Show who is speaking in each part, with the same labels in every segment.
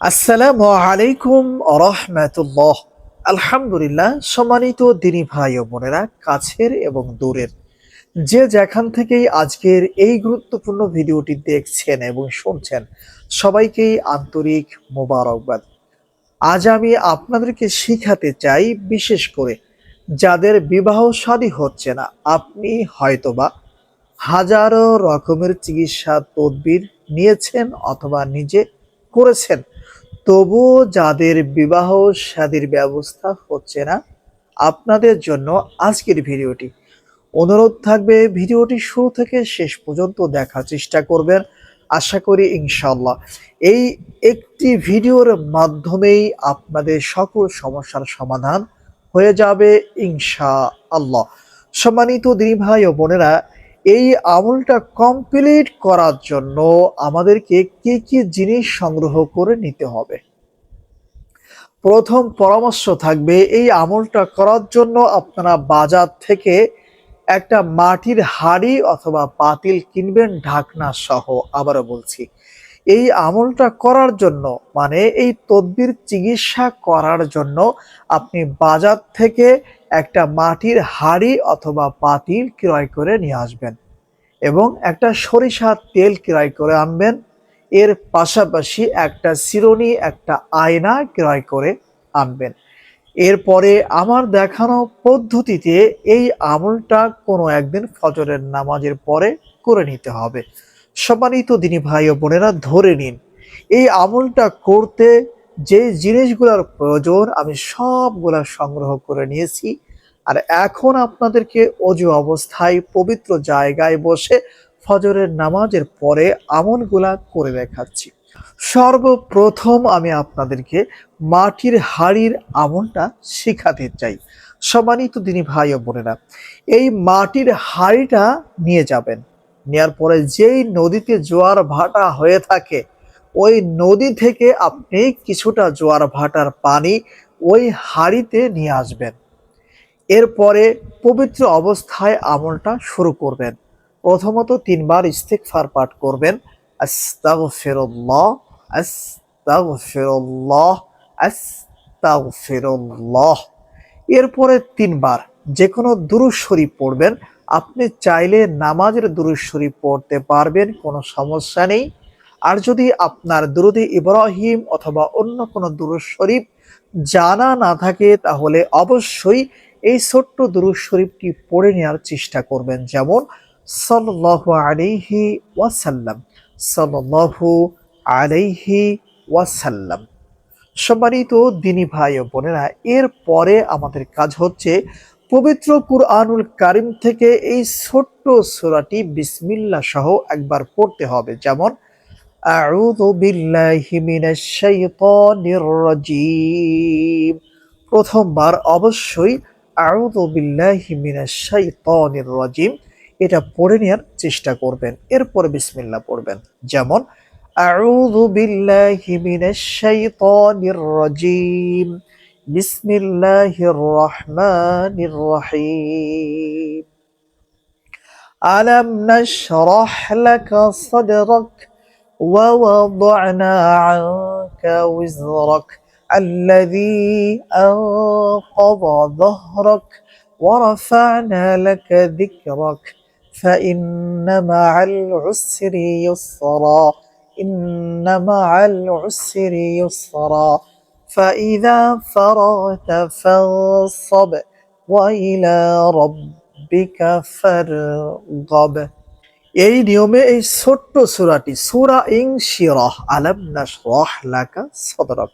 Speaker 1: আসসালামু আলাইকুম রহমতুল্লাহ। আলহামদুলিল্লাহ, সম্মানিত দিনী ভাই ও বোনেরা, কাছের এবং দূরের। যে যেখান থেকেই আজকের এই গুরুত্বপূর্ণ ভিডিওটি দেখছেন এবং শুনছেন, সবাইকেই আন্তরিক মোবারকবাদ। আজ আমি আপনাদেরকে শিখাতে চাই, বিশেষ করে যাদের বিবাহ শাদী হচ্ছে না, আপনি হয়তোবা হাজারো রকমের চিকিৎসা তদবির নিয়েছেন অথবা নিজে করেছেন তবুও যাদের বিবাহ শাদীর ব্যবস্থা হচ্ছে না, আপনাদের জন্য আজকের ভিডিওটি। অনুরোধ থাকবে ভিডিওটি শুরু থেকে শেষ পর্যন্ত দেখার চেষ্টা করবেন। আশা করি ইনশাল্লাহ এই একটি ভিডিওর মাধ্যমেই আপনাদের সকল সমস্যার সমাধান হয়ে যাবে ইনশা আল্লাহ সম্মানিত দিনী ভাই ও বোনেরা এই আমলটা কমপ্লিট করার জন্য আমাদেরকে কি কি জিনিস সংগ্রহ করে নিতে হবে? প্রথম পরামর্শ থাকবে, এই আমলটা করার জন্য আপনারা বাজার থেকে একটা মাটির হাড়ি অথবা পাতিল কিনবেন, ঢাকনা সহ, আবারও বলছি। এই আমলটা করার জন্য মানে এই তদ্বির চিকিৎসা করার জন্য আপনি বাজার থেকে একটা মাটির হাড়ি অথবা পাতিল ক্রয় করে নিয়ে আসবেন। এবং একটা সরিষার তেল ক্রয় করে আনবেন। এর পাশাপাশি একটা চিরুনি একটা আয়না ক্রয় করে আনবেন। এরপরে আমার দেখানো পদ্ধতিতে এই আমলটা কোনো একদিন ফজরের নামাজের পরে করে নিতে হবে। সম্মানিত দিনী ভাই ও বোনেরা, ধরে নিন, এই আমলটা করতে যে জিনিসগুলোর প্রয়োজন আমি সবগুলা সংগ্রহ করে নিয়েছি। আর এখন আপনাদেরকে অজু অবস্থায় পবিত্র জায়গায় বসে ফজরের নামাজের পরে আমলগুলা করে দেখাচ্ছি। সর্বপ্রথম আমি আপনাদেরকে মাটির হাড়ির আমলটা শেখাতে চাই। সম্মানিত দিনী ভাই ও বোনেরা, এই মাটির হাড়িটা নিয়ে যাবেন। নেয়ার পরে যেই নদীতে জোয়ার ভাটা হয়ে থাকে, ওই নদী থেকে আপনি কিছুটা জোয়ার ভাটার পানি ওই হাড়িতে নিয়ে আসবেন। এরপরে পবিত্র অবস্থায় আমলটা শুরু করবেন। প্রথমত তিনবার ইস্তেকফার পাঠ করবেন। আস্তাগফিরুল্লাহ আস্তাগফিরুল্লাহ আস্তাগফিরুল্লাহ। এরপরে তিনবার যে কোনো দুরুদ শরীফ পড়বেন। আপনি চাইলে নামাজের দুরুদ শরীফ পড়তে পারবেন, কোনো সমস্যা নেই। আর যদি আপনার দুরুদি ইব্রাহিম অথবা অন্য কোনো দুরুদ শরীফ জানা না থাকে, তাহলে অবশ্যই এই ছোট্ট দুরুদ শরীফটি পড়ে নেওয়ার চেষ্টা করবেন যেমন সাল্লাল্লাহু আলাইহি ওয়াসাল্লাম, সাল্লাল্লাহু আলাইহি ওয়াসাল্লাম। সম্মানিত দিনী ভাই ও বোনেরা, এর পরে আমাদের কাজ হচ্ছে পবিত্র কুরআনুল কারিম থেকে এই ছোট্ট সোরাটি বিসমিল্লাহ সহ একবার পড়তে হবে। যেমন, আউযু বিল্লাহি মিনাশ শাইতানির রাজীম। প্রথমবার অবশ্যই রাজিম। এটা পড়ে নেওয়ার চেষ্টা করবেন, এরপর বিসমিল্লা পড়বেন। যেমন, আউযু বিল্লাহি মিনাশ শাইতানির রাজিম। বিসমিল্লাহির রহমানির রহিম। আলাম নাশরাহ লাকা সাদরাক ওয়া ওয়াদা'না 'আনকা উযরাক। الذي أنقض ظهرك ورفعنا لك ذكرك فإن مع العسر يسرا إن مع العسر يسرا فإذا فرغت فانصب وإلى ربك فارغب এই নিয়মে এই ছোট্ট সূরাটি সূরা ইং শিরহ আলাম নাশরাহ লাকা সদরক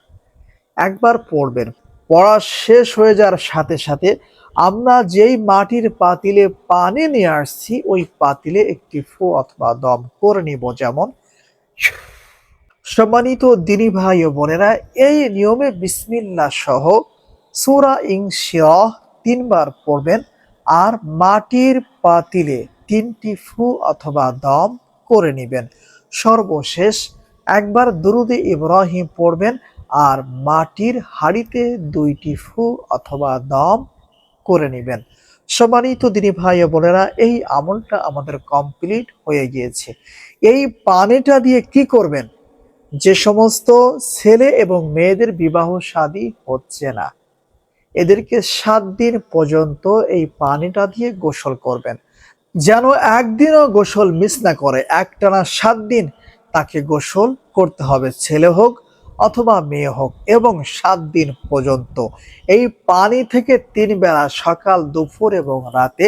Speaker 1: একবার পড়বেন। পড়া শেষ হয়ে যাওয়ার সাথে সাথে আমরা যেই মাটির পাতিলে পানি নিয়ে আসছি, ওই পাতিলে একটি ফু অথবা দম করে নিব যেমন। সম্মানিত দিনী ভাই ও বোনেরা, এই নিয়মে বিসমিল্লা সহ সুরা ইং তিনবার পড়বেন আর মাটির পাতিলে তিনটি ফু অথবা দম করে নেবেন। সর্বশেষ একবার দুরুদে ইব্রাহিম পড়বেন আর মাটির হাড়িতে দুইটি ফু অথবা দম করে নেবেন। সম্মানিত দিনী ভাই বোনেরা, এই আমলটা আমাদের কমপ্লিট হয়ে গিয়েছে। এই পানিটা দিয়ে কি করবেন? যে সমস্ত ছেলে এবং মেয়েদের বিবাহ শাদী হচ্ছে না। এদেরকে সাত দিন পর্যন্ত এই পানিটা দিয়ে গোসল করবেন। যেন একদিনও গোসল মিস না করে, একটানা সাত দিন তাকে গোসল করতে হবে। ছেলে হোক অথবা মেয়ে হোক এবং সাত দিন পর্যন্ত। এই পানি থেকে তিন বেলা সকাল, দুপুর এবং রাতে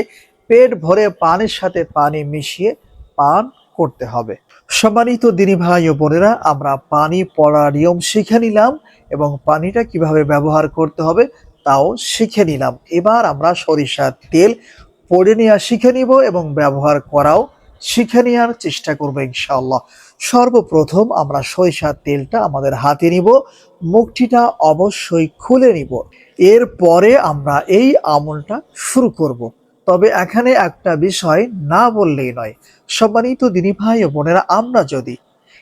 Speaker 1: পেট ভরে পানির সাথে পানি মিশিয়ে পান করতে হবে। সম্মানিত দিনী ভাই ও বোনেরা, আমরা পানি পড়ার নিয়ম শিখে নিলাম এবং পানিটা কীভাবে ব্যবহার করতে হবে তাও শিখে নিলাম। এবার আমরা সরিষার তেল পড়ে নেওয়া শিখে নিব এবং ব্যবহার করাও শিখে নেওয়ার চেষ্টা করব ইনশাআল্লাহ। সর্বপ্রথম আমরা সরিষার তেলটা আমাদের হাতে নিব মুখটিটা অবশ্যই খুলে নিব এরপরে আমরা এই আমলটা শুরু করব। তবে এখানে একটা বিষয় না বললেই নয়, সম্মানিত দিনী ভাই ও বোনেরা, আমরা যদি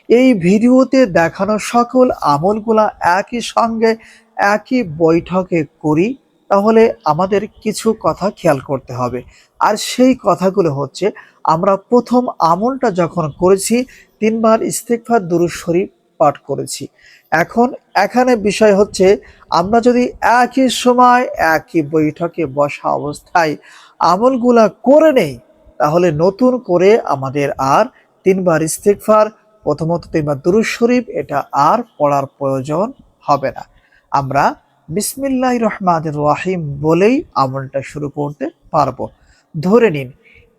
Speaker 1: এই ভিডিওতে দেখানো সকল আমলগুলা একই সঙ্গে একই বৈঠকে করি তাহলে আমাদের কিছু কথা খেয়াল করতে হবে। আর সেই কথাগুলো হচ্ছে, আমরা প্রথম আমলটা যখন করেছি, তিনবার ইস্তেকফার দুরুদ শরীফ পাঠ করেছি। এখন এখানে বিষয় হচ্ছে, আমরা যদি একই সময় একই বৈঠকে বসা অবস্থায় আমলগুলা করে নেই, তাহলে নতুন করে আমাদের আর তিনবার ইস্তেকফার প্রথমত তিনবার দুরুদ শরীফ, এটা আর পড়ার প্রয়োজন হবে না। আমরা বিসমিল্লাহ রহমান রাহিম বলেই আমলটা শুরু করতে পারব। ধরে নিন,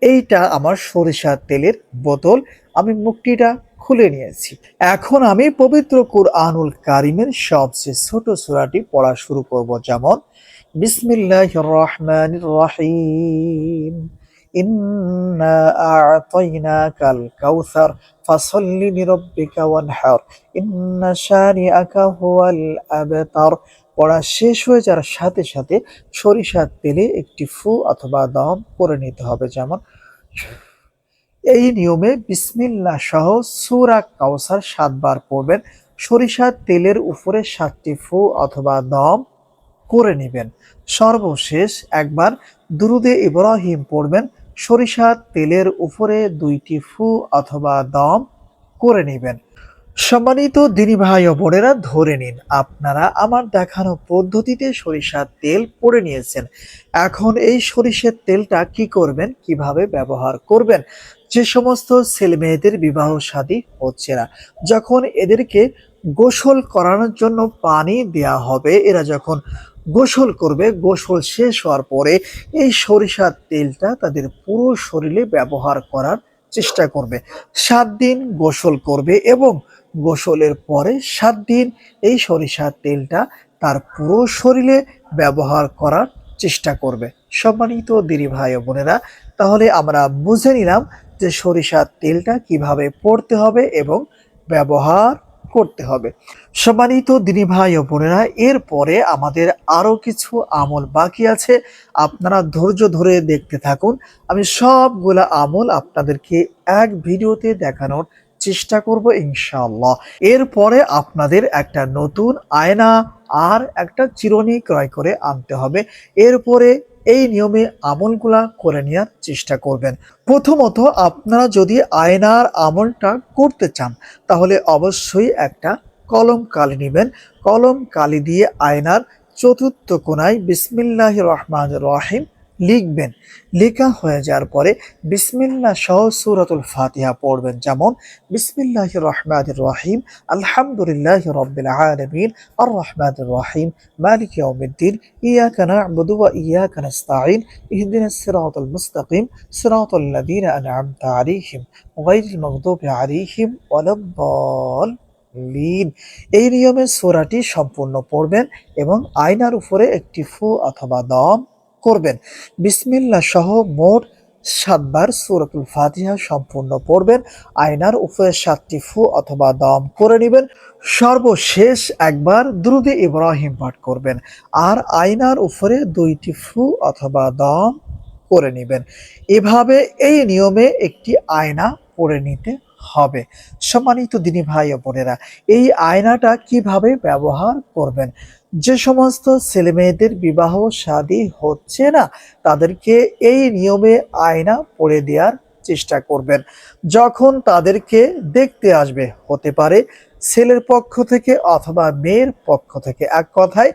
Speaker 1: এইটা আমার সরিষার তেলের বোতল, আমি মুক্তিটা খুলে নিয়েছি। এখন আমি পবিত্র কুরআনুল কারিমের সবচেয়ে ছোট সূরাটি পড়া শুরু করব, যেমন বিসমিল্লাহ রহমান রহিম আবতার পড়া শেষ হয়ে যাওয়ার সাথে সাথে সরিষার তেলে একটি ফু অথবা দম করে নিতে হবে যেমন, এই নিয়মে বিসমিল্লা সহ সুরা কাউসার সাতবার পড়বেন। সরিষার তেলের উপরে সাতটি ফু অথবা দম করে নেবেন। সর্বশেষ একবার দুরুদে ইব্রাহিম পড়বেন। সরিষার তেলের উপরে দুইটি ফু অথবা দম করে নেবেন। সম্মানিত দিনী ভাই ও বোনেরা, ধরে নিন আপনারা আমার দেখানো পদ্ধতিতে সরিষার তেল পড়ে নিয়েছেন। এখন এই সরিষার তেলটা কি করবেন, কীভাবে ব্যবহার করবেন, যে সমস্ত ছেলে মেয়েদের বিবাহ শাদী হচ্ছে না। যখন এদেরকে গোসল করানোর জন্য পানি দেয়া হবে, এরা যখন গোসল করবে, গোসল শেষ হওয়ার পরে এই সরিষার তেলটা তাদের পুরো শরীরে ব্যবহার করার চেষ্টা করবে। সাত দিন গোসল করবে এবং গোসলের পরে সাত দিন এই সরিষার তেলটা তার পুরো শরীরে ব্যবহার করার চেষ্টা করবে। সম্মানিত দিদি ভাই বোনেরা, তাহলে আমরা বুঝে নিলাম যে সরিষার তেলটা কীভাবে পড়তে হবে এবং ব্যবহার করতে হবে। সম্মানিত দিনী ভাই বোনেরা, এরপরে আমাদের আরও কিছু আমল বাকি আছে। আপনারা ধৈর্য ধরে দেখতে থাকুন। আমি সবগুলা আমল আপনাদেরকে এক ভিডিওতে দেখানোর চেষ্টা করব ইনশাআল্লাহ। এরপরে আপনাদের একটা নতুন আয়না আর একটা চিরুনি ক্রয় করে আনতে হবে। এরপরে এই নিয়মে আমলগুলা করে নেওয়ার চেষ্টা করবেন। প্রথমত আপনারা যদি আয়নার আমলটা করতে চান, তাহলে অবশ্যই একটা কলম কালি নেবেন। কলম কালি দিয়ে আয়নার চতুর্থ কোনায় বিসমিল্লাহ রহমান রহিম লিখবেন। লেখা হয়ে যাওয়ার পরে বিসমিল্লা সহ সুরাতুল ফাতিহা পড়বেন। যেমন বিসমিল্লাহ রহমাদ রহিম, আলহামদুলিল্লাহ রব্বিল আলমিন আর রহমাদ রহিম, মালিক ইয়মুদ্দিন ইয়া কানা ইয়া কানাস্তাইন ইহদিন সিরাতুল মুস্তাকিম, সিরাতুল লাদিন আনআমতা আলাইহিম গায়রুল মাগদুবি আলাইহিম ওয়ালাদ লিন এই নিয়মে সোরাটি সম্পূর্ণ পড়বেন এবং আয়নার উপরে একটি ফু অথবা দম করবেন। বিসমিল্লাহ সহ মোট সাতবার সূরাতুল ফাতিহা সম্পূর্ণ পড়বেন। আয়নার উপরে সাতটি ফু অথবা দম করে নেবেন। সর্বশেষ একবার দ্রুদে ইব্রাহিম পাঠ করবেন। আর আয়নার উপরে দুইটি ফু অথবা দম করে নেবেন। এভাবে এই নিয়মে একটি আয়না পরে নিতে হবে। সম্মানিত দিনী ভাই ও বোনেরা, এই আয়নাটা কীভাবে ব্যবহার করবেন? যে সমস্ত ছেলে মেয়েদের বিবাহ শাদী হচ্ছে না, তাদেরকে এই নিয়মে আয়না পড়ে দেওয়ার চেষ্টা করবেন। যখন তাদেরকে দেখতে আসবে, হতে পারে ছেলের পক্ষ থেকে অথবা মেয়ের পক্ষ থেকে এক কথায়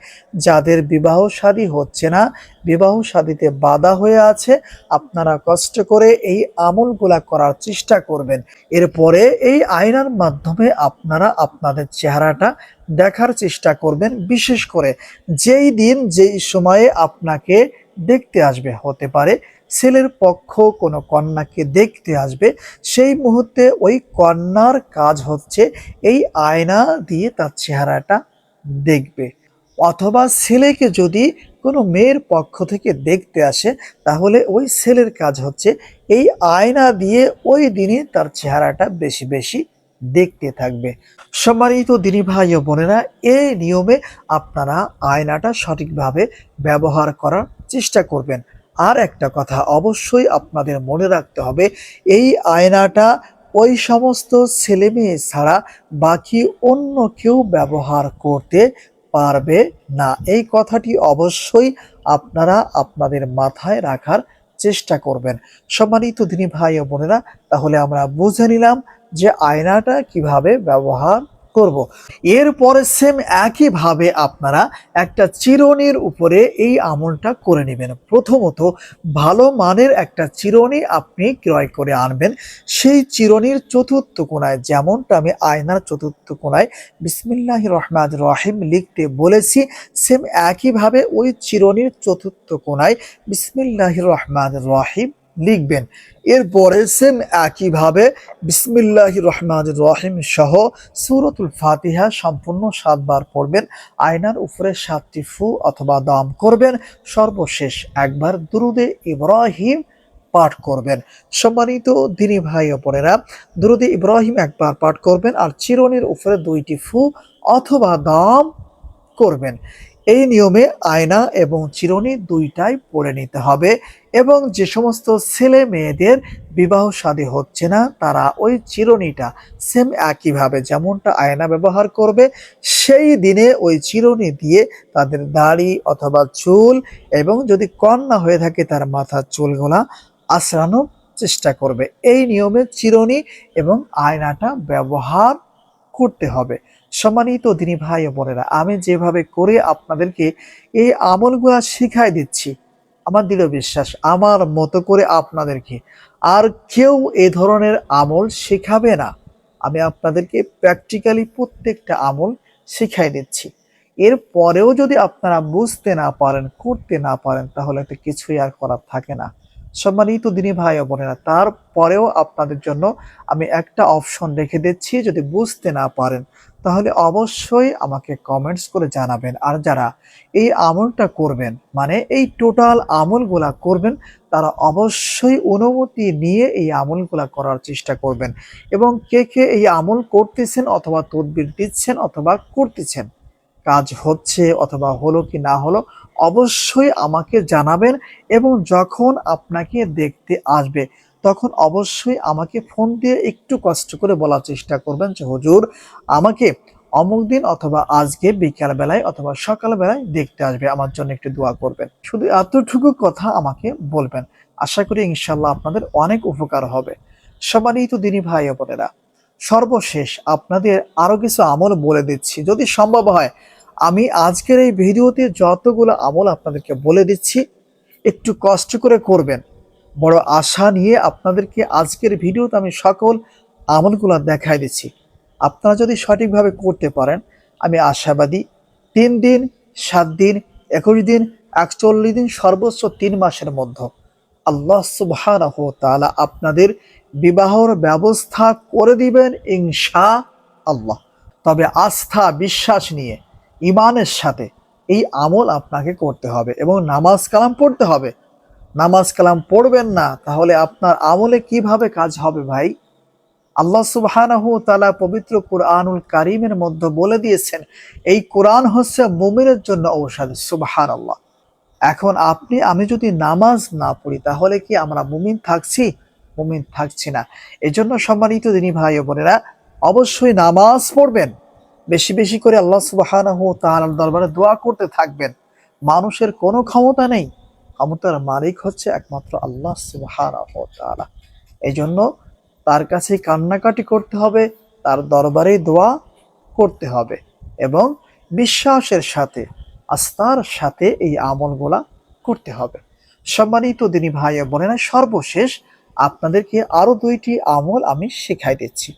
Speaker 1: যাদের বিবাহ শাদী হচ্ছে না, বিবাহ শাদীতে বাধা হয়ে আছে, আপনারা কষ্ট করে এই আমলগুলা করার চেষ্টা করবেন। এরপরে এই আয়নার মাধ্যমে আপনারা আপনাদের চেহারাটা দেখার চেষ্টা করবেন, বিশেষ করে যেই দিন, যেই সময়ে আপনাকে দেখতে আসবে, হতে পারে ছেলের পক্ষ কোনো কন্যাকে দেখতে আসবে, সেই মুহূর্তে ওই কন্যার কাজ হচ্ছে এই আয়না দিয়ে তার চেহারাটা দেখবে। অথবা ছেলেকে যদি কোনো মেয়ের পক্ষ থেকে দেখতে আসে, তাহলে ওই ছেলের কাজ হচ্ছে এই আয়না দিয়ে ওই দিনে তার চেহারাটা বেশি বেশি দেখতে থাকবে। সম্মানিত দিনী ভাই ও বোনেরা এই নিয়মে আপনারা আয়নাটা সঠিকভাবে ব্যবহার করার চেষ্টা করবেন। আর একটা কথা অবশ্যই আপনাদের মনে রাখতে হবে, এই আয়নাটা ওই সমস্ত ছেলে মেয়ে ছাড়া বাকি অন্য কেউ ব্যবহার করতে পারবে না। এই কথাটি অবশ্যই আপনারা আপনাদের মাথায় রাখার চেষ্টা করবেন। সম্মানিত দিনী ভাই ও বোনেরা, তাহলে আমরা বুঝে নিলাম যে আয়নাটা কীভাবে ব্যবহার করব। এরপরে সেম একইভাবে আপনারা একটা চিরনির উপরে এই আমলটা করে নেবেন প্রথমত ভালো মানের একটা চিরনি আপনি ক্রয় করে আনবেন সেই চিরনির চতুর্থ কোণায় যেমনটা আমি আয়নার চতুর্থ কোণায় বিসমিল্লাহ রহমান রহিম লিখতে বলেছি সেম একইভাবে ওই চিরনির চতুর্থ কোনায় বিসমিল্লাহ রহমান রহিম লিখবেন। এরপরে সেম একইভাবে বিসমিল্লাহ রহমান রহিম সহ সুরতুল ফাতিহা সম্পূর্ণ সাতবার পড়বেন। আয়নার উপরে সাতটি ফু অথবা দাম করবেন। সর্বশেষ একবার দুরুদে ইব্রাহিম পাঠ করবেন। সম্মানিত দিনী ভাই বোনেরা, দুরুদে ইব্রাহিম একবার পাঠ করবেন আর চিরনির উপরে দুইটি ফু অথবা দাম করবেন। এই নিয়মে আয়না এবং চিরনি দুইটাই পরে নিতে হবে এবং যে সমস্ত ছেলে মেয়েদের বিবাহ শাদী হচ্ছে না, তারা ওই চিরনিটা সেম একইভাবে যেমনটা আয়না ব্যবহার করবে, সেই দিনে ওই চিরনি দিয়ে তাদের দাড়ি অথবা চুল এবং যদি কন্যা হয়ে থাকে তার মাথার চুলগুলা আশ্রানোর চেষ্টা করবে। এই নিয়মে চিরনি এবং আয়নাটা ব্যবহার করতে হবে। সম্মানিত দিনী ভাই ও বোনেরা, আমি যেভাবে করে আপনাদেরকে এই আমলগুলা শিখাই দিচ্ছি, আমার দৃঢ় বিশ্বাস, আমার মতো করে আপনাদেরকে আর কেউ এ ধরনের আমল শেখাবে না। আমি আপনাদেরকে প্র্যাকটিক্যালি প্রত্যেকটা আমল শিখাই দিচ্ছি। এর পরেও যদি আপনারা বুঝতে না পারেন, করতে না পারেন, তাহলে তো কিছুই আর করার থাকে না। সম্মানিত দিনী ভাই ও বোনেরা, তারপরেও আপনাদের জন্য আমি একটা অপশন রেখে দিচ্ছি, যদি বুঝতে না পারেন তাহলে অবশ্যই আমাকে কমেন্টস করে জানাবেন। আর যারা এই আমলটা করবেন মানে এই টোটাল আমলগুলা করবেন, তারা অবশ্যই অনুমতি নিয়ে এই আমলগুলা করার চেষ্টা করবেন। এবং কে কে এই আমল করতেছেন অথবা তদবির দিচ্ছেন অথবা করতেছেন, কাজ হচ্ছে অথবা হলো কি না হলো, অবশ্যই আমাকে জানাবেন এবং যখন আপনাকে দেখতে আসবে তখন অবশ্যই আমাকে ফোন দিয়ে একটু কষ্ট করে বলার চেষ্টা করবেন যে, হুজুর, আমাকে অমুক দিন অথবা আজকে বিকাল বেলায় অথবা সকাল বেলায় দেখতে আসবে, আমার জন্য একটু দোয়া করবেন। শুধু এতটুকু কথা আমাকে বলবেন। আশা করি ইনশাল্লাহ আপনাদের অনেক উপকার হবে। সবারই তো দিনী ভাই বোনেরা, সর্বশেষ আপনাদের আরও কিছু আমল বলে দিচ্ছি। যদি সম্ভব হয়, আমি আজকের এই ভিডিওতে যতগুলো আমল আপনাদেরকে বলে দিচ্ছি, একটু কষ্ট করে করবেন। বড় আশা নিয়ে আপনাদেরকে আজকের ভিডিওতে আমি সকল আমলগুলো দেখাই দিচ্ছি। আপনারা যদি সঠিকভাবে করতে পারেন, আমি আশাবাদী, তিন দিন, সাত দিন, একুশ দিন, একচল্লিশ দিন, সর্বোচ্চ তিন মাসের মধ্যে আল্লাহ সুবহানাহ তাআলা আপনাদের বিবাহর ব্যবস্থা করে দিবেন ইনশা আল্লাহ তবে আস্থা, বিশ্বাস নিয়ে ইমানের সাথে এই আমল আপনাকে করতে হবে এবং নামাজ কালাম পড়তে হবে। নামাজ কালাম পড়বেন না, তাহলে আপনার আমলে কীভাবে কাজ হবে ভাই? আল্লাহ সুবহানাহু তাআলা পবিত্র কুরআনুল কারিমের মধ্যে বলে দিয়েছেন, এই কোরআন হচ্ছে মুমিনের জন্য ঔষধ, সুবহানাল্লাহ। এখন আপনি, আমি যদি নামাজ না পড়ি, তাহলে কি আমরা মুমিন থাকছি? মুমিন থাকছি না। এজন্য সম্মানিত দিনী ভাই ও বোনেরা, অবশ্যই নামাজ পড়বেন। বেশি বেশি করে আল্লাহ সুবহানাহু তাআলার দরবারে দোয়া করতে থাকবেন। মানুষের কোনো ক্ষমতা নেই। ক্ষমতার মালিক হচ্ছে একমাত্র আল্লাহ তাআলা। এই জন্য তার কাছে কান্নাকাটি করতে হবে, তার দরবারে দোয়া করতে হবে এবং বিশ্বাসের সাথে, আস্থার সাথে এই আমলগুলা করতে হবে। সম্মানিত দিনী ভাই বোনেরা, সর্বশেষ আপনাদেরকে আরও দুইটি আমল আমি শেখাই দিচ্ছি।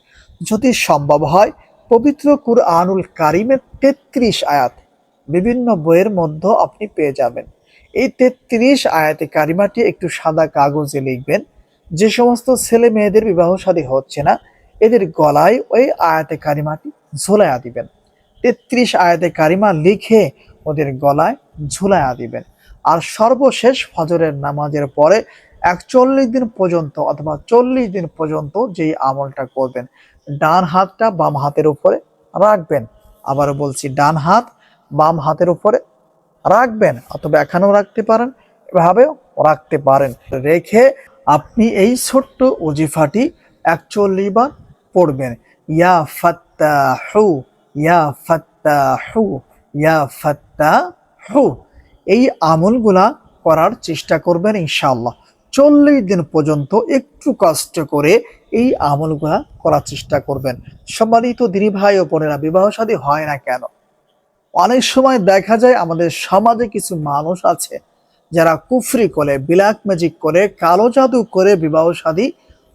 Speaker 1: যদি সম্ভব হয়, পবিত্র কুরআনুল কারিমের তেত্রিশ আয়াত বিভিন্ন বইয়ের মধ্যে আপনি পেয়ে যাবেন। এই তেত্রিশ আয়াতে কারিমাটি একটু সাদা কাগজে লিখবেন, যে সমস্ত ছেলে মেয়েদের বিবাহ শাদী হচ্ছে না, এদের গলায় ওই আয়াতে কারিমাটি ঝোলায়া দিবেন। তেত্রিশ আয়াতে কারিমা লিখে ওদের গলায় ঝুলায়া দিবেন। আর সর্বশেষ ফজরের নামাজের পরে একচল্লিশ দিন পর্যন্ত অথবা চল্লিশ দিন পর্যন্ত যেই আমলটা করবেন, ডান হাতটা বাম হাতের উপরে রাখবেন। আবারও বলছি, ডান হাত বাম হাতের উপরে রাখবেন, অথবা এখানেও রাখতে পারেন, এভাবেও রাখতে পারেন। রেখে আপনি এই ছোট্ট ওজিফাটি একচল্লিশ বার পড়বেন। ইয়া ফাত্তাহু ইয়া ফাত্তাহু ইয়া ফাত্তাহু। এই আমলগুলা করার চেষ্টা করবেন ইনশাআল্লাহ। চল্লিশ দিন পর্যন্ত একটু কষ্ট করে এই আমলগুলা করার চেষ্টা করবেন। সম্মানিত দিনী ভাই ও বোনেরা বিবাহ শাদী হয় না কেন? অনেক সময় দেখা যায় আমাদের সমাজে কিছু মানুষ আছে যারা কুফরি করে বিলাক ম্যাজিক করে, কালো জাদু করে, বিবাহ শাদী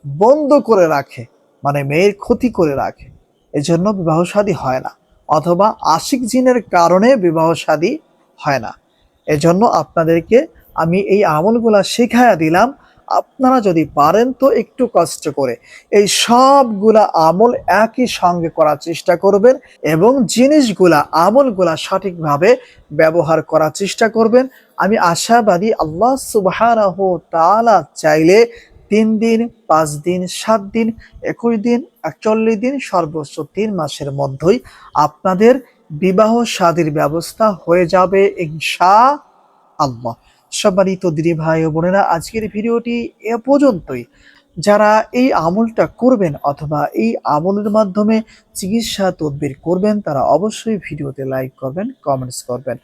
Speaker 1: বন্ধ করে রাখে মানে মেয়ের ক্ষতি করে রাখে। এজন্য বিবাহ শাদী হয় না, অথবা আশিক জিনের কারণে বিবাহ শাদী হয় না। এজন্য আপনাদেরকে আমি এই আমলগুলা শেখায়া দিলাম। আপনারা যদি পারেন তো একটু কষ্ট করে এই সবগুলা আমল একই সঙ্গে করার চেষ্টা করবেন এবং জিনিসগুলা, আমলগুলা সঠিকভাবে ব্যবহার করার চেষ্টা করবেন। আমি আশাবাদী আল্লাহ সুবহানাহু তাআলা চাইলে তিন দিন, পাঁচ দিন, সাত দিন, একুশ দিন, একচল্লিশ দিন, সর্বোচ্চ তিন মাসের মধ্যেই আপনাদের বিবাহ শাদীর ব্যবস্থা হয়ে যাবে ইনশা আল্লাহ সম্মানিত দিদি ভাই ও বোনেরা, আজকের ভিডিওটি এ পর্যন্তই। যারা এই আমলটা করবেন অথবা এই আমলের মাধ্যমে চিকিৎসা তদবির করবেন, তারা অবশ্যই ভিডিওতে লাইক করবেন, কমেন্টস করবেন।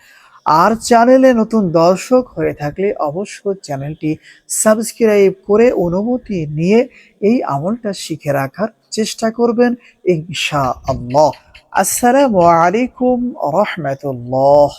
Speaker 1: আর চ্যানেলে নতুন দর্শক হয়ে থাকলে অবশ্যই চ্যানেলটি সাবস্ক্রাইব করে অনুমতি নিয়ে এই আমলটা শিখে রাখার চেষ্টা করবেন ইনশা আল্লাহ আসসালামু আলাইকুম রহমতুল্লাহ।